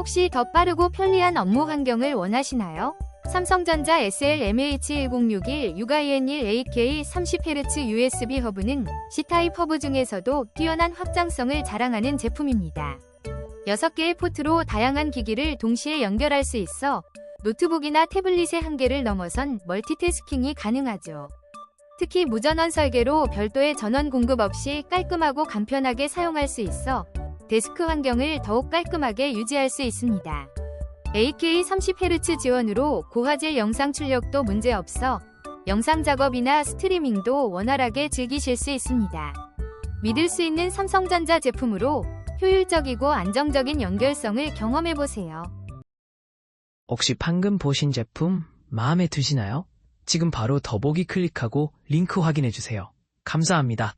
혹시 더 빠르고 편리한 업무 환경을 원하시나요? 삼성전자 SL-MH1061 6IN1 8K 30Hz USB 허브는 C타입 허브 중에서도 뛰어난 확장성을 자랑하는 제품입니다. 6개의 포트로 다양한 기기를 동시에 연결할 수 있어 노트북이나 태블릿의 한계를 넘어선 멀티태스킹이 가능하죠. 특히 무전원 설계로 별도의 전원 공급 없이 깔끔하고 간편하게 사용할 수 있어 데스크 환경을 더욱 깔끔하게 유지할 수 있습니다. AK 30Hz 지원으로 고화질 영상 출력도 문제없어 영상 작업이나 스트리밍도 원활하게 즐기실 수 있습니다. 믿을 수 있는 삼성전자 제품으로 효율적이고 안정적인 연결성을 경험해보세요. 혹시 방금 보신 제품 마음에 드시나요? 지금 바로 더보기 클릭하고 링크 확인해주세요. 감사합니다.